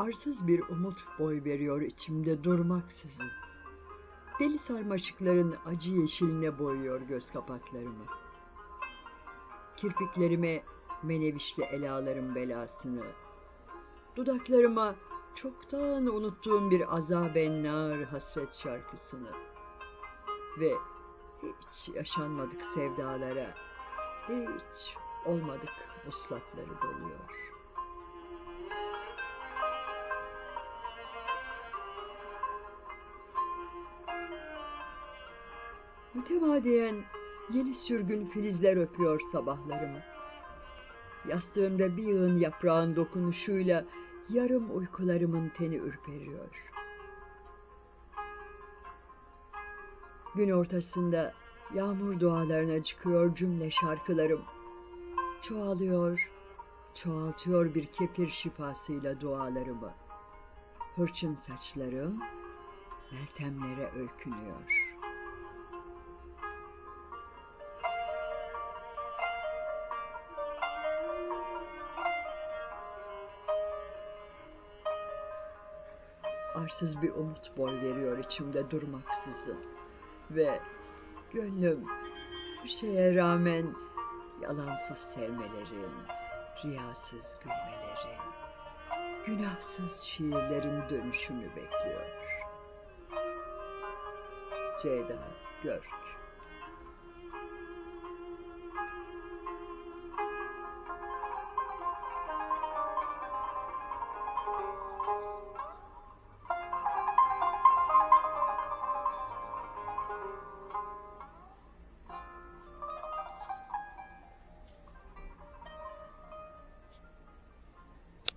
arsız bir umut boy veriyor içimde durmaksızın. Deli sarmaşıkların acı yeşiline boyuyor göz kapaklarımı. Kirpiklerime menevişli elaların belasını, dudaklarıma çoktan unuttuğum bir azaben nar hasret şarkısını ve hiç yaşanmadık sevdalara, hiç olmadık vuslatları doluyor. Mütemadiyen yeni sürgün filizler öpüyor sabahlarımı. Yastığımda bir yığın yaprağın dokunuşuyla yarım uykularımın teni ürperiyor. Gün ortasında yağmur dualarına çıkıyor cümle şarkılarım. Çoğalıyor, çoğaltıyor bir kefir şifasıyla dualarımı. Hırçın saçlarım meltemlere öykünüyor. arsız bir umut boy veriyor içimde durmaksızın. Ve gönlüm her şeye rağmen yalansız sevmelerin, riyasız gülmelerin, günahsız şiirlerin dönüşünü bekliyor. Ceyda Görk